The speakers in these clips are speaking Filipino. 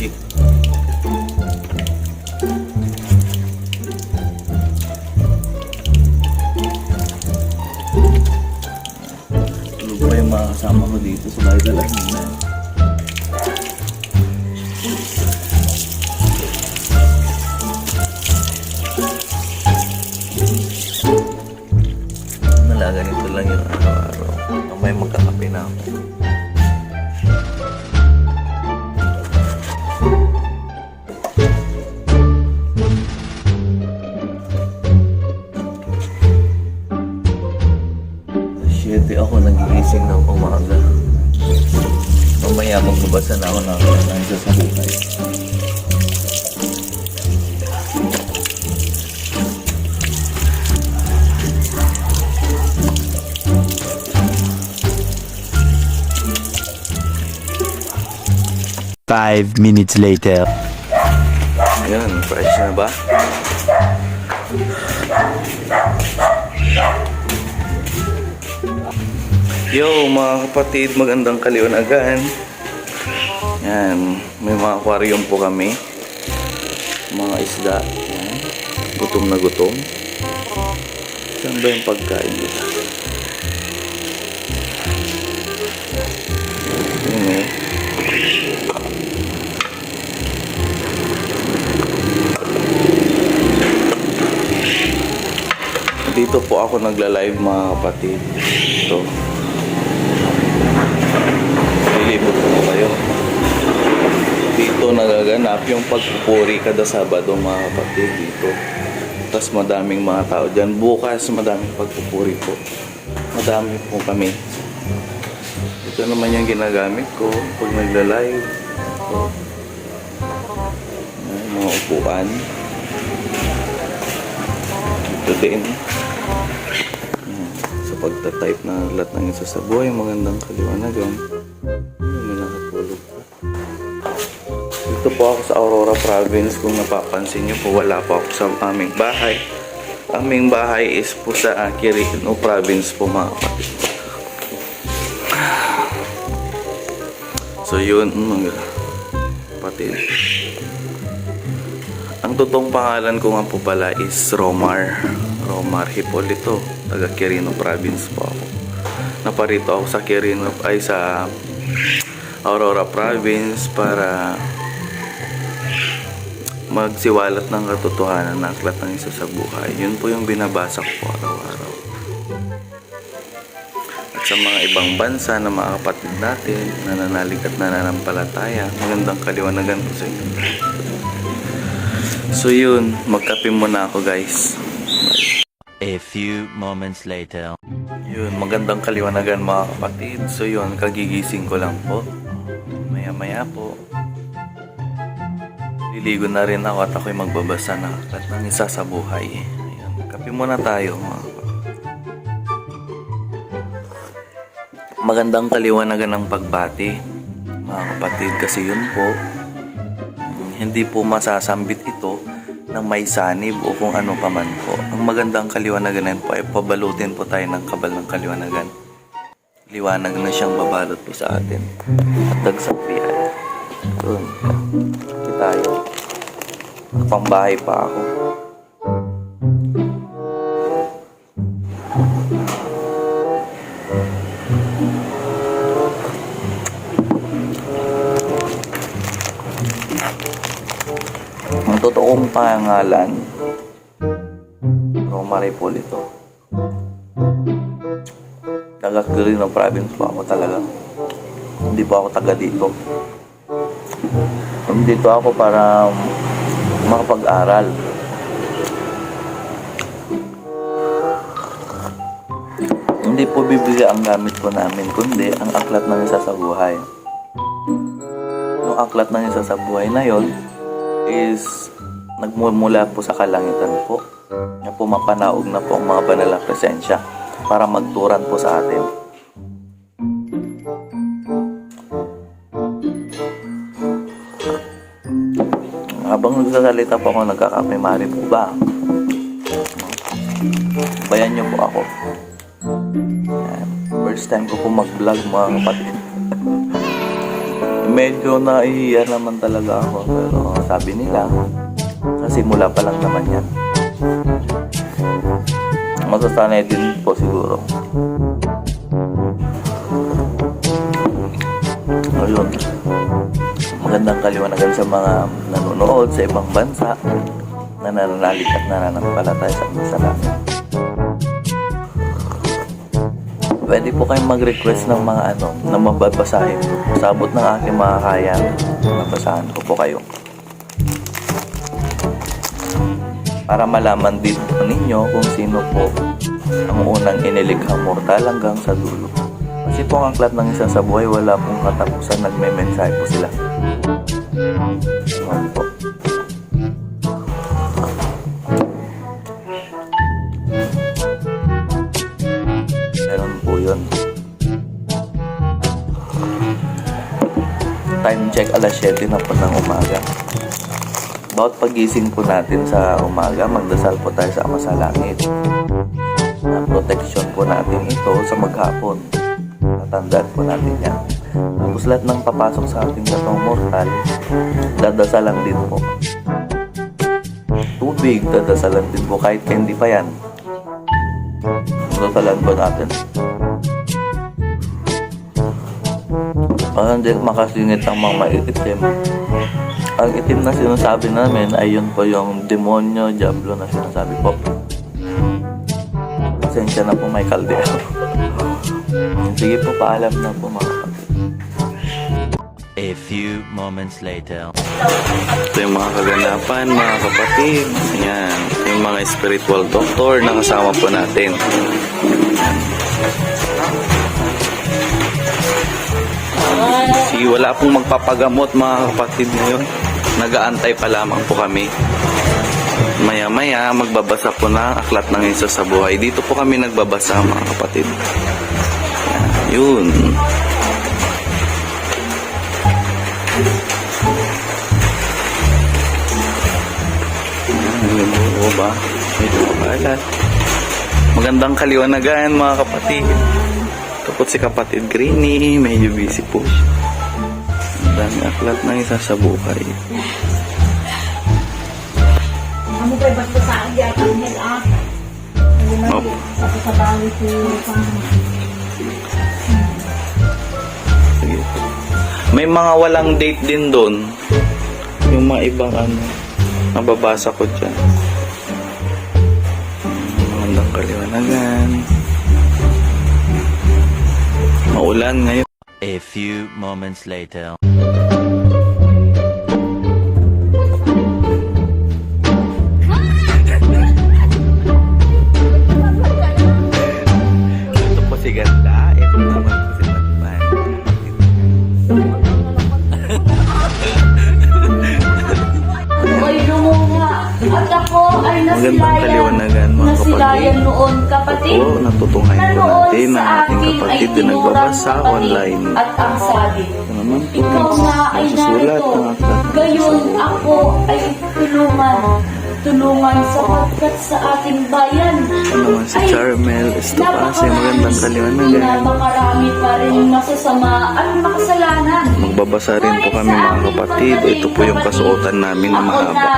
Magic. Tulog pa yung mga kasama ko dito sa bahay dalahin na. Wala, ganito lang yung araw-araw. Mamaya magkakape na ako. Siyete ako nagigising ng umaga. Mamaya magbabasa na ako ng isa sa buhay. Five minutes later. Ayan, fresh na ba? Yo, mga kapatid, magandang kaliwanagan. Yan, may mga aquarium po kami. Mga isda. Yan. Gutom na gutom. Saan ba yung pagkain dito? Eh. Dito po ako nagla-live mga kapatid. Ito. Lilibot ko kayo. Dito nagaganap yung pagpupuri kada Sabado mga kapatid dito. Tapos madaming mga tao dyan. Bukas madaming pagpupuri po. Madami po kami. Ito naman yung ginagamit ko pag nagla-live. Ito. Ayan, mga upuan. Ito din. Yan. Sa pagta-type na lahat ng isa sa buhay, magandang kaliwanagan. Dito po ako sa Aurora Province. Kung napapansin nyo po, wala po ako sa aming bahay. Aming bahay is po sa uh, Quirino Province po mga kapatid. So yun mga kapatid. Ang totoong pangalan ko nga po pala is Romar. Romar Hipolito. Taga Quirino Province po ako. Naparito ako sa Quirino ay sa Aurora Province para magsiwalat ng katotohanan ng aklat ng isa sa buhay. Yun po yung binabasa ko araw-araw. At sa mga ibang bansa na mga kapatid natin, nananalig at nananampalataya, magandang kaliwanagan po sa inyo. So yun, magkape muna ako guys. A few moments later. Yun, magandang kaliwanagan mga kapatid. So yun, kagigising ko lang po. Maya maya po. Liligo na rin ako at ako'y magbabasa ng aklat ng isa sa buhay. Ayan, kape muna tayo. Magandang kaliwanagan ng pagbati mga kapatid kasi yun po hindi po masasambit ito ng may sanib o kung ano pa man po. Ang magandang kaliwanagan na po ay pabalutin po tayo ng kabal ng kaliwanagan. Liwanag na siyang babalot po sa atin. At dagsapian. Doon. Ito tayo. Pangbahay pa ako. Ang totoong pangalan, Romare Polito. Taga Quirino Province po ako talaga. Hindi po ako taga dito. Dito ako para makapag-aral. Hindi po bibili ang gamit po namin, kundi ang aklat ng isa sa buhay. Yung aklat ng isa sa buhay na yon is nagmumula po sa kalangitan po. Na pumapanaog na po ang mga banal na presensya para magturan po sa atin. Habang nagsasalita po ako, nagkakamimari po ba? Bayan niyo po ako. Yan. First time ko po mag-vlog mga kapatid. Medyo naiiya naman talaga ako pero sabi nila sa simula pa lang naman yan. Masasanay din po siguro. Magandang kaliwanagan sa mga nanonood sa ibang bansa na nananalig at nananampalataya sa Diyos sa langit. Pwede po kayong mag-request ng mga ano na mababasahin ko. Sa abot ng aking mga kaya, mabasahan ko po kayo. Para malaman din po ninyo kung sino po ang unang inilikhang mortal hanggang sa dulo. Kasi po ang aklat ng isa sa buhay, wala pong katapusan, nagme-mensahe po sila. Ano po. Meron po yun. Time check alas 7 na po ng umaga. Bawat pagising po natin sa umaga, magdasal po tayo sa Ama sa Langit. Na protection po natin ito sa maghapon. Natandaan po natin yan. Tapos lahat ng papasok sa ating katong mortal, dadasalan din po. Tubig, dadasalan din po kahit hindi pa yan. Dadasalan po natin. Para hindi makasingit ang mga maiitim. Ang itim na sinasabi namin ay yun po yung demonyo, diablo na sinasabi po. Pasensya na po may kaldero. Sige po, paalam na po mga kapatid. A few moments later. Ito yung mga kaganapan, mga kapatid. Yan, yung mga spiritual doctor na kasama po natin. Si wala pong magpapagamot mga kapatid ngayon. Nagaantay pa lamang po kami. Maya-maya magbabasa po ng aklat ng isa sa buhay. Dito po kami nagbabasa mga kapatid. Yun. Ano buo ba? Medyo kapalat. Magandang kaliwanagan mga kapatid. Kapot si kapatid Greeny, medyo busy po siya. Ang dami aklat na isa sa buhay. Ano ba basta sa akin akin head up? Opo. Sa sa bawi ko May mga walang date din doon. Yung mga ibang ano, nababasa ko dyan. Magandang kaliwanagan. Maulan ngayon. A few moments later. Nagbabasa kapatid online. At ang sabi, naman po, ikaw na ay narito. Gayon ako ay tulungan. Tulungan sapagkat sa ating bayan. Ito naman si Charmel napakarami- Magandang kaliwanagan. Napakarami pa rin masasama at makasalanan. Magbabasa rin po kami mga kapatid. Ito po yung kasuotan namin na Ako mahaba. na,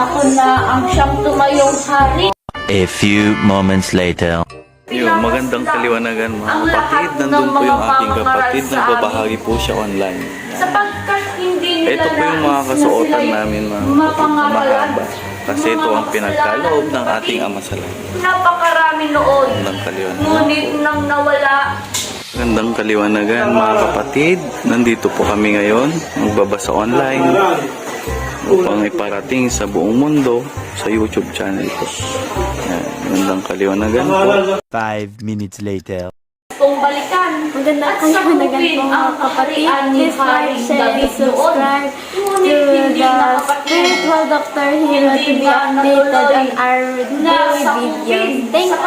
ako na ang siyang tumayong hari. A few moments later. Yun, magandang kaliwanagan mga kapatid. Nandun po yung mga ating kapatid. Nagbabahagi po siya online. Sapagkat hindi nila Ito po yung mga kasuotan namin mga kapatid na mahaba. Kasi ito ang pinagkaloob ng ating Ama sa Langit. Napakarami noon. Magandang kaliwanagan. Ngunit nang nawala, Magandang kaliwanagan mga kapatid. Nandito po kami ngayon. Magbabasa online upang iparating sa buong mundo sa YouTube channel ko. Magandang kaliwanagan po. Five minutes later. kung balikan Maganda sakupin managan po ang mga kapatid. Please like, share, David noon. subscribe to Ngunit hindi the spiritual doctor here to be updated on our daily videos. Thank you.